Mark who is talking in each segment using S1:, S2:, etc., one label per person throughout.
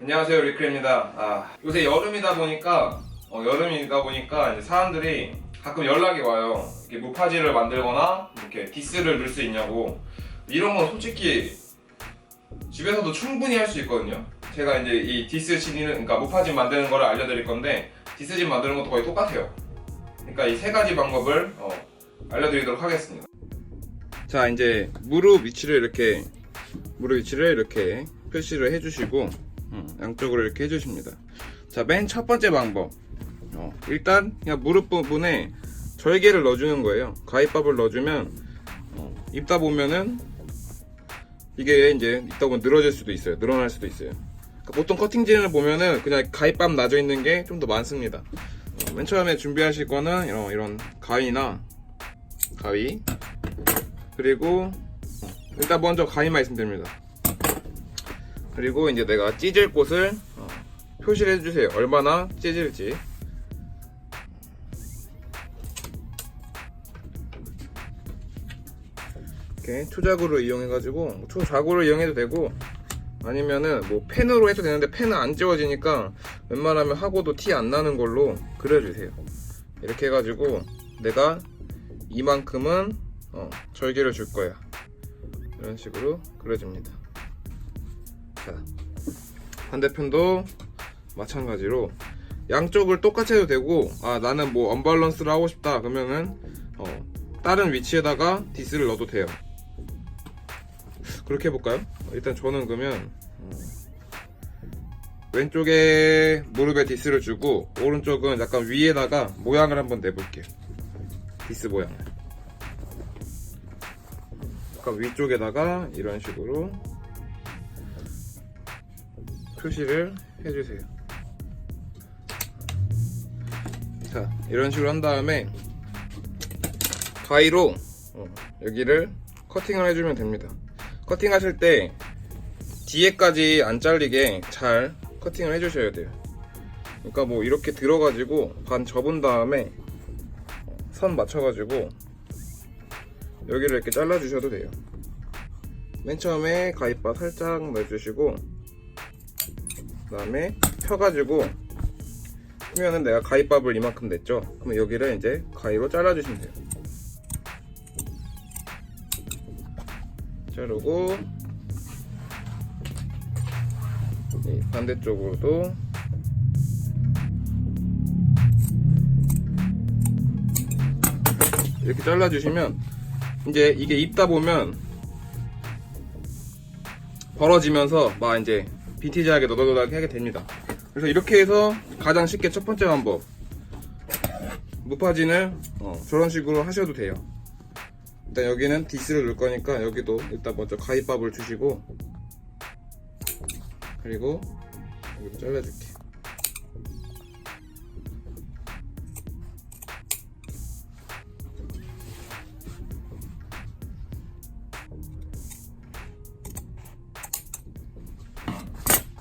S1: 안녕하세요 리크입니다. 아, 요새 여름이다 보니까 어, 여름이다 보니까 이제 사람들이 가끔 연락이 와요. 이렇게 무파지를 만들거나 이렇게 디스를 넣을 수 있냐고 이런 건 솔직히 집에서도 충분히 할 수 있거든요. 제가 이제 이 디스 치는 그러니까 무파지 만드는 거를 알려드릴 건데 디스집 만드는 것도 거의 똑같아요. 그러니까 이 세 가지 방법을 어, 알려드리도록 하겠습니다. 자 이제 무릎 위치를 이렇게 무릎 위치를 이렇게 표시를 해주시고 음, 양쪽으로 이렇게 해주십니다. 자, 맨 첫 번째 방법. 어, 일단 그냥 무릎 부분에 절개를 넣어주는 거예요. 가위밥을 넣어주면 어, 입다 보면은 이게 이제 입다 보면 늘어질 수도 있어요. 늘어날 수도 있어요. 그러니까 보통 커팅진을 보면은 그냥 가위밥 놔져 있는 게 좀 더 많습니다. 어, 맨 처음에 준비하실 거는 이런, 이런 가위나 가위 그리고 어, 일단 먼저 있으면 됩니다. 그리고 이제 내가 찢을 곳을 어, 표시를 해주세요. 얼마나 찢을지. 이렇게 초자구를 이용해가지고 초자구를 이용해도 되고 아니면은 뭐 펜으로 해도 되는데 펜은 안 지워지니까 웬만하면 하고도 티 안 나는 걸로 그려주세요. 이렇게 해가지고 내가 이만큼은 어, 절개를 줄 거야. 이런 식으로 그려줍니다. 자, 반대편도 마찬가지로 양쪽을 똑같이 해도 되고 아 나는 뭐 언밸런스를 하고 싶다 그러면은 어, 다른 위치에다가 디스를 넣어도 돼요. 그렇게 해볼까요? 일단 저는 그러면 어, 왼쪽에 무릎에 디스를 주고 오른쪽은 약간 위에다가 모양을 한번 내볼게요. 디스 모양을. 약간 위쪽에다가 이런 식으로 표시를 해주세요. 자, 이런 식으로 한 다음에 가위로 어, 여기를 커팅을 해주면 됩니다. 커팅 하실 때 뒤에까지 안 잘리게 잘 커팅을 해주셔야 돼요. 그러니까 뭐 이렇게 들어가지고 반 접은 다음에 어, 선 맞춰가지고 여기를 이렇게 잘라주셔도 돼요. 맨 처음에 가위바 살짝 넣어주시고 그 다음에 펴가지고 하면은 내가 가위밥을 이만큼 냈죠? 그럼 여기를 이제 가위로 잘라주시면 돼요. 자르고 이 반대쪽으로도 이렇게 잘라주시면 이제 이게 입다 보면 벌어지면서 막 이제 빈티지하게 너덜너덜하게 하게 됩니다. 그래서 이렇게 해서 가장 쉽게 첫 번째 방법 무파진을 어, 저런 식으로 하셔도 돼요. 일단 여기는 디스를 넣을 거니까 여기도 일단 먼저 가위밥을 주시고 그리고 여기도 잘라줄게.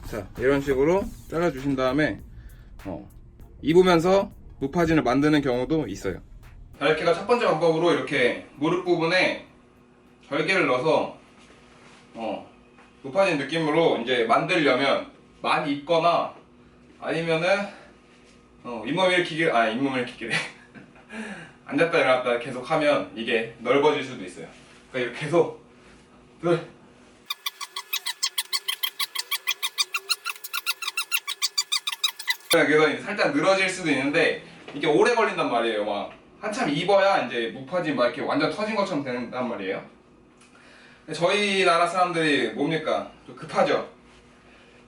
S1: 자 이런 식으로 잘라 주신 다음에 어, 입으면서 무파진을 만드는 경우도 있어요. 이렇게가 첫 번째 방법으로 이렇게 무릎 부분에 절개를 넣어서 어, 무파진 느낌으로 이제 만들려면 많이 입거나 아니면은 어, 잇몸 일으키기 아 잇몸 일으키기래 앉았다 일어났다 계속 하면 이게 넓어질 수도 있어요. 그러니까 계속 둘 그래서 살짝 늘어질 수도 있는데 이게 오래 걸린단 말이에요. 막 한참 입어야 이제 무파진 막 이렇게 완전 터진 것처럼 된단 말이에요. 저희 나라 사람들이 뭡니까? 좀 급하죠.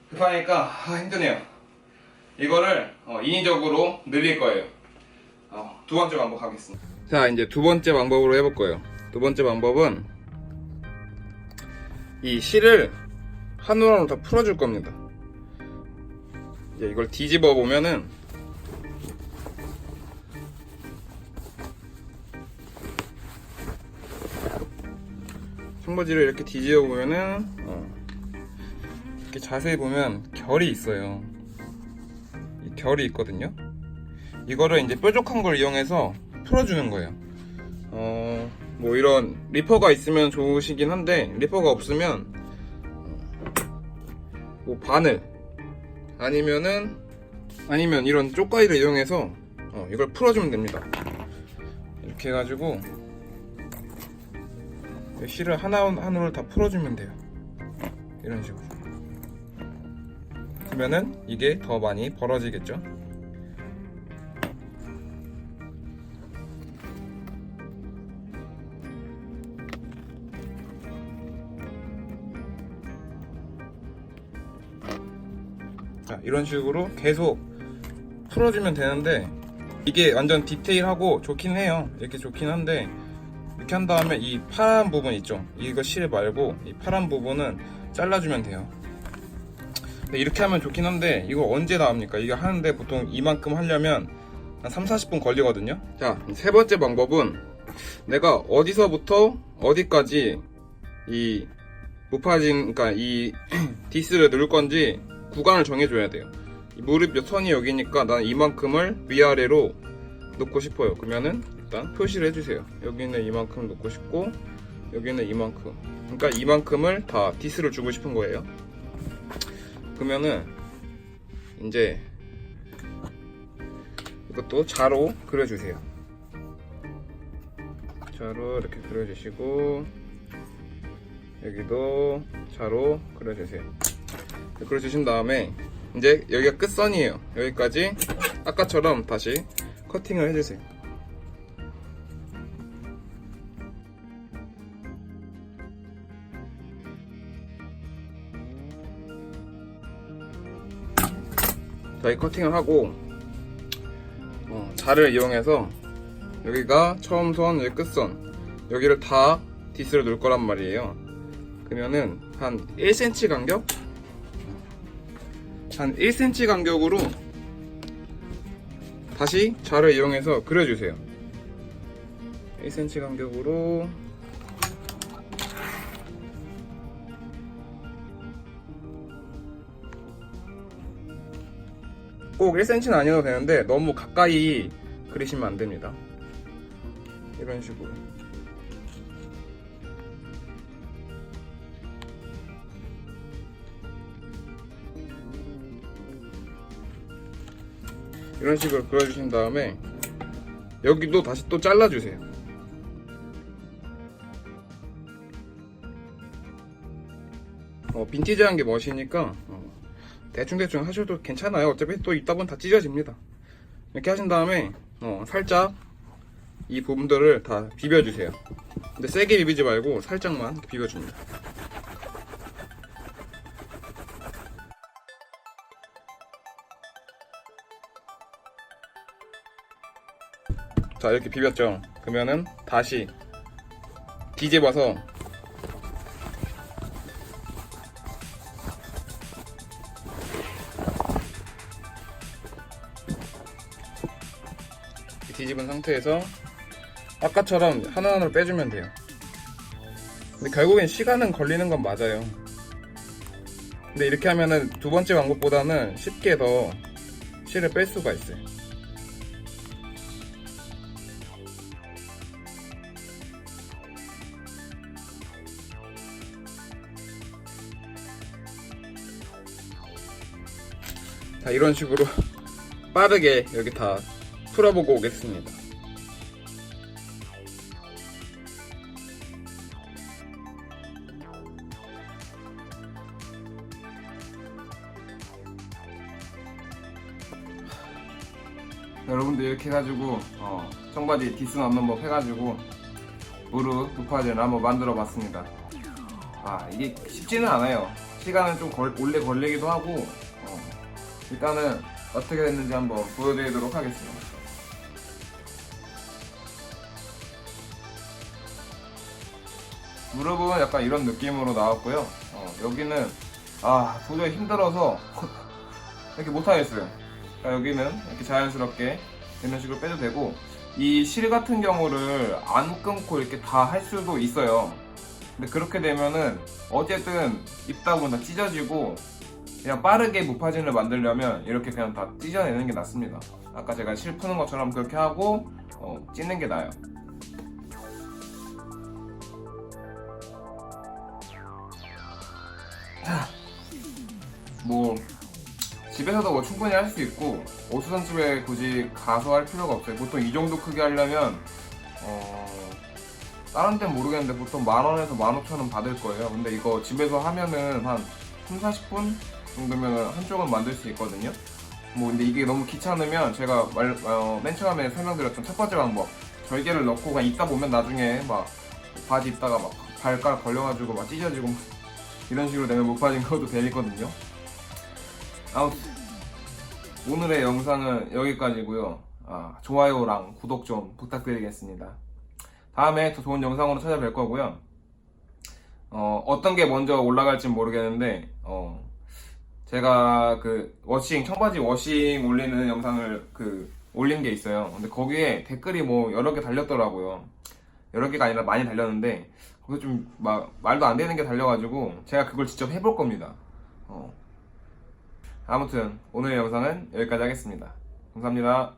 S1: 급하니까 아, 힘드네요. 이거를 어, 인위적으로 늘릴 거예요. 어, 두 번째 방법 하겠습니다. 자 이제 두 번째 방법으로 해볼 거예요. 두 번째 방법은 이 실을 한 올한으로 다 풀어줄 겁니다. 이제 이걸 뒤집어 보면은 청바지를 이렇게 뒤집어 보면은 어, 이렇게 자세히 보면 결이 있어요. 이 결이 있거든요. 이거를 이제 뾰족한 걸 이용해서 풀어주는 거예요. 어, 뭐 이런 리퍼가 있으면 좋으시긴 한데 리퍼가 없으면 어, 뭐 바늘 아니면은 아니면 이런 쪽가위를 이용해서 어, 이걸 풀어주면 됩니다. 이렇게 해가지고 이 실을 하나 하나를 다 풀어주면 돼요. 이런 식으로. 그러면은 이게 더 많이 벌어지겠죠. 이런 식으로 계속 풀어주면 되는데 이게 완전 디테일하고 좋긴 해요. 이렇게 좋긴 한데 이렇게 한 다음에 이 파란 부분 있죠? 이거 실 말고 이 파란 부분은 잘라주면 돼요. 이렇게 하면 좋긴 한데 이거 언제 나옵니까? 이게 하는데 보통 이만큼 하려면 한 3, 40분 걸리거든요. 자, 세 번째 방법은 내가 어디서부터 어디까지 이 무파진, 그러니까 이 디스를 넣을 건지 구간을 정해줘야 돼요. 이 무릎 몇 선이 여기니까 난 이만큼을 위아래로 놓고 싶어요. 그러면은 일단 표시를 해주세요. 여기는 이만큼 놓고 싶고 여기는 이만큼. 그러니까 이만큼을 다 디스를 주고 싶은 거예요. 그러면은 이제 이것도 자로 그려주세요. 자로 이렇게 그려주시고 여기도 자로 그려주세요. 그려주신 다음에 이제 여기가 끝선이에요. 여기까지 아까처럼 다시 커팅을 해주세요. 자, 이 커팅을 하고 어, 자를 이용해서 여기가 처음 선, 여기 끝선 여기를 다 디스를 놓을 거란 말이에요. 그러면은 한 1cm 간격? 한 1cm 간격으로 다시 자를 이용해서 그려주세요. 1cm 간격으로 꼭 1cm는 아니어도 되는데 너무 가까이 그리시면 안 됩니다. 이런 식으로. 이런 식으로 그려주신 다음에 여기도 다시 또 잘라주세요. 어, 빈티지한 게 멋이니까 어, 대충대충 하셔도 괜찮아요. 어차피 또 이따 보면 다 찢어집니다. 이렇게 하신 다음에 어, 살짝 이 부분들을 다 비벼주세요. 근데 세게 비비지 말고 살짝만 비벼줍니다. 자 이렇게 비볐죠. 그러면은 다시 뒤집어서 뒤집은 상태에서 아까처럼 하나하나로 빼주면 돼요. 근데 결국엔 시간은 걸리는 건 맞아요. 근데 이렇게 하면은 두 번째 방법보다는 쉽게 더 실을 뺄 수가 있어요 자 이런 식으로 빠르게 여기 다 풀어보고 오겠습니다. 여러분들 이렇게 해가지고 어, 청바지 디스 넣는 법 해가지고 무릎 부파제를 한번 만들어 봤습니다. 아 이게 쉽지는 않아요. 시간은 좀 걸, 오래 걸리기도 하고 어, 일단은 어떻게 됐는지 한번 보여드리도록 하겠습니다. 무릎은 약간 이런 느낌으로 나왔고요. 어, 여기는 아 도저히 힘들어서 이렇게 못하겠어요. 그러니까 여기는 이렇게 자연스럽게 이런 식으로 빼도 되고 이 실 같은 경우를 안 끊고 이렇게 다 할 수도 있어요. 근데 그렇게 되면은 어쨌든 입다 보면 찢어지고 그냥 빠르게 무파진을 만들려면 이렇게 그냥 다 찢어내는 게 낫습니다. 아까 제가 실 푸는 것처럼 그렇게 하고 어, 찢는 게 나아요. 자, 뭐 집에서도 뭐 충분히 할 수 있고 오수선집에 굳이 가서 할 필요가 없어요. 보통 이 정도 크게 하려면 어, 다른 데는 모르겠는데 보통 만 원에서 만 오천 원 받을 거예요. 근데 이거 집에서 하면은 한 3, 40분 정도면 한쪽은 만들 수 있거든요. 뭐 근데 이게 너무 귀찮으면 제가 말, 어, 맨 처음에 설명드렸던 첫 번째 방법 절개를 넣고 그냥 입다 보면 나중에 막 바지 입다가 막 발가락 걸려가지고 막 찢어지고 이런 식으로 되면 못 빠진 것도 되거든요. 아무튼 오늘의 영상은 여기까지고요. 아, 좋아요랑 구독 좀 부탁드리겠습니다. 다음에 더 좋은 영상으로 찾아뵐 거고요. 어, 어떤 게 먼저 올라갈지 모르겠는데 어, 제가 그 워싱 청바지 워싱 올리는 영상을 그 올린 게 있어요. 근데 거기에 댓글이 뭐 여러 개 달렸더라고요. 여러 개가 아니라 많이 달렸는데 거기 좀막 말도 안 되는 게 달려가지고 제가 그걸 직접 해볼 겁니다. 어. 아무튼 오늘의 영상은 여기까지 하겠습니다. 감사합니다.